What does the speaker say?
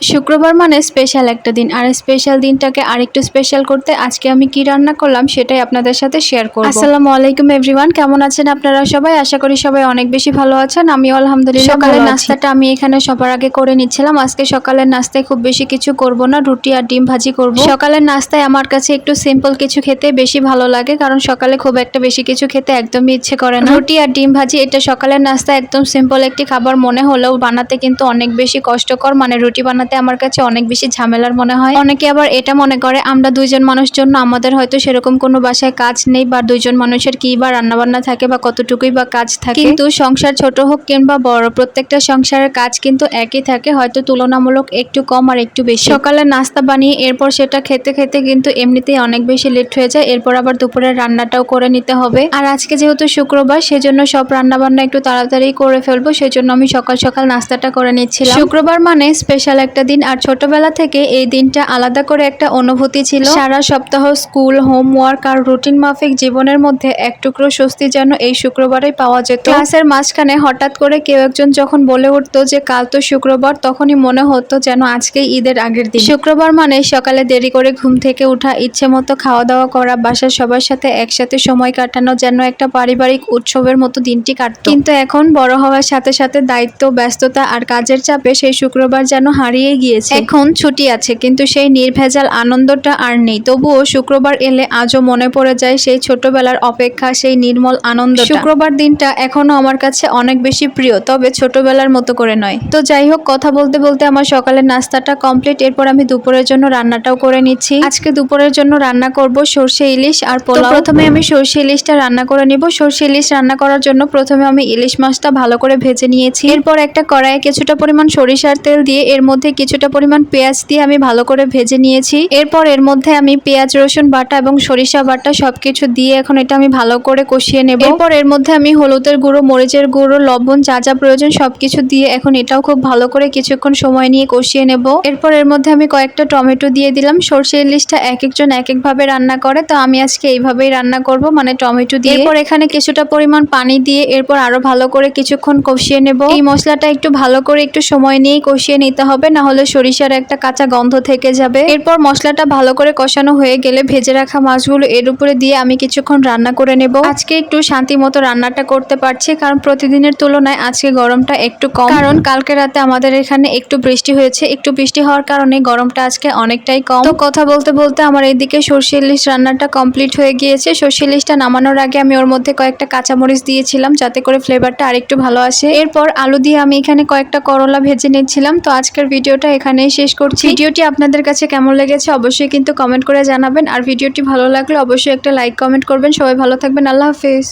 শুক্রবার মানে স্পেশাল একটা দিন। আর স্পেশাল দিনটাকে আরেকটু স্পেশাল করতে আজকে আমি কি রান্না করলাম সেটাই আপনাদের সাথে শেয়ার করব। আসসালামু আলাইকুম এভরিওয়ান কেমন আছেন আপনারা সবাই? আশা করি সবাই অনেক বেশি ভালো আছেন। আমি আলহামদুলিল্লাহ সকালের নাস্তাটা আমি এখানে সবার আগে করে নিচ্ছিলাম। আজকে সকালের নাস্তায় খুব বেশি কিছু করব না রুটি আর ডিম ভাজি করব। সকালের নাস্তায় আমার কাছে একটু সিম্পল কিছু খেতে বেশি ভালো লাগে কারণ সকালে খুব একটা বেশি কিছু খেতে একদমই ইচ্ছে করে না। রুটি আর ডিম ভাজি এটা সকালের নাস্তা একদম সিম্পল একটি খাবার মনে হলেও বানাতে কিন্তু অনেক বেশি কষ্টকর। মানে রুটি বানাতে আমার কাছে অনেক বেশি ঝামেলার মনে হয়। অনেকে আবার এটা মনে করে, আমরা দুইজন মানুষ জন্য আমাদের হয়তো সেরকম কোনো বাসায় কাজ নেই বা দুইজন মানুষের কি বা রান্নাবান্না থাকে বা কতটুকুই বা কাজ থাকে। কিন্তু সংসার ছোট হোক কিংবা বড়, প্রত্যেকটা সংসারের কাজ কিন্তু একই থাকে, হয়তো তুলনামূলক একটু কম আর একটু বেশি। সকালে নাস্তা বানিয়ে এরপর সেটা খেতে খেতে কিন্তু এমনিতেই অনেক বেশি লেট হয়ে যায়, এরপর আবার দুপুরের রান্নাটাও করে নিতে হবে। আর আজকে যেহেতু শুক্রবার, সেজন্য সব রান্না বান্না একটু তাড়াতাড়ি করে ফেলব, সেজন্য আমি সকাল সকাল নাস্তাটা করে নিচ্ছিলাম। শুক্রবার মানে স্পেশাল একটা দিন, আর ছোটবেলা থেকে এই দিনটা আলাদা করে একটা অনুভূতি ছিল। সারা সপ্তাহ স্কুল, হোমওয়ার্ক আর রুটিন মাফিক জীবনের মধ্যে এক টুকরো স্বস্তি যেন এই শুক্রবারেই পাওয়া যেত। ক্লাসের মাঝখানে হঠাৎ করে কেউ একজন যখন বলে উঠতো যে, কাল তো শুক্রবার, তখনই মনে হতো যেন আজকে ঈদের আগের দিন। শুক্রবার মানে সকালে দেরি করে ঘুম থেকে উঠা ইচ্ছে মতো খাওয়া দাওয়া করা, বাসার সবার সাথে একসাথে সময় কাটানো, যেন একটা পারিবারিক উৎসবের মতো দিনটি কাটত। কিন্তু এখন বড় হওয়ার সাথে সাথে দায়িত্ব, ব্যস্ততা আর কাজের চাপে সেই শুক্রবার যেন হারিয়ে গিয়েছে। এখন ছুটি আছে কিন্তু সেই নির্ভেজাল আনন্দটা আর নেই। তবুও শুক্রবার এলে আজও মনে পড়ে যায় সেই ছোটবেলার অপেক্ষা সেই নির্মল আনন্দ শুক্রবার দিনটা এখনও আমার কাছে অনেক বেশি প্রিয় তবে ছোটবেলার মতো করে নয়। তো যাই হোক কথা বলতে বলতে আমার সকালের নাস্তাটা কমপ্লিট এরপর আমি দুপুরের জন্য রান্নাটাও করে নিচ্ছি। আজকে দুপুরের জন্য রান্না করব সর্ষে ইলিশ আর পোলাও। প্রথমে আমি সর্ষে ইলিশটা রান্না করে নিব। সর্ষে ইলিশ রান্না করার জন্য প্রথমে আমি ইলিশ মাছটা ভালো করে ভেজে নিয়েছি। এরপর একটা কড়াইয়ে কিছুটা পরিমাণ সরিষার তেল দিয়ে এর মধ্যে কিছুটা পরিমাণ পেঁয়াজ দিয়ে আমি ভালো করে ভেজে নিয়েছি। এরপর এর মধ্যে আমি পেঁয়াজ, রসুন বাটা এবং সরিষা বাটা সবকিছু দিয়ে এখন এটা আমি ভালো করে কষিয়ে নেব। এরপর এর মধ্যে আমি হলুদের গুঁড়ো, মরিচের গুঁড়ো, লবণ, যা যা প্রয়োজন সবকিছু দিয়ে এখন এটাও খুব ভালো করে কিছুক্ষণ সময় নিয়ে কষিয়ে নেব। এরপর এর মধ্যে আমি কয়েকটা টমেটো দিয়ে দিলাম। সর্ষে ইলিশটা এক একজন এক এক ভাবে রান্না করে, তো আমি আজকে এইভাবেই রান্না করব মানে টমেটো দিয়ে। এরপর এখানে কিছুটা পরিমাণ পানি দিয়ে এরপর আরও ভালো করে কিছুক্ষণ কষিয়ে নেব। এই মশলাটা একটু ভালো করে একটু সময় নিয়ে কষিয়ে নিতে হবে, না হলে সরিষার একটা কাঁচা গন্ধ থেকে যাবে। এরপর মশলাটা ভালো করে কষানো হয়ে গেলে ভেজে রাখা মাছগুলো এর উপরে দিয়ে আমি কিছুক্ষণ রান্না করে নেব। আজকে একটু শান্তি মতো রান্নাটা করতে পারছি, কারণ প্রতিদিনের তুলনায় আজকে গরমটা একটু কম। কারণ কালকে রাতে আমাদের এখানে একটু বৃষ্টি হয়েছে। একটু বৃষ্টি হওয়ার কারণে গরমটা আজকে অনেকটাই কম। তো কথা বলতে বলতে আমার এইদিকে সর্ষে ইলিশ রান্নাটা কমপ্লিট হয়ে গিয়েছে। সর্ষে ইলিশটা নামানোর আগে আমি ওর মধ্যে কয়েকটা কাঁচামরিচ দিয়েছিলাম, যাতে করে ফ্লেভারটা আরেকটু ভালো আসে। এরপর আলু দিয়ে আমি এখানে কয়েকটা করলা ভেজে নিচ্ছিলাম। তো আজকের ভিডিওটা এখানেই শেষ করছি। ভিডিওটি আপনাদের কাছে কেমন লেগেছে অবশ্যই কিন্তু কমেন্ট করে জানাবেন। আর ভিডিওটি ভালো লাগলে অবশ্যই একটা লাইক কমেন্ট করবেন। সবাই ভালো থাকবেন। আল্লাহ হাফেজ।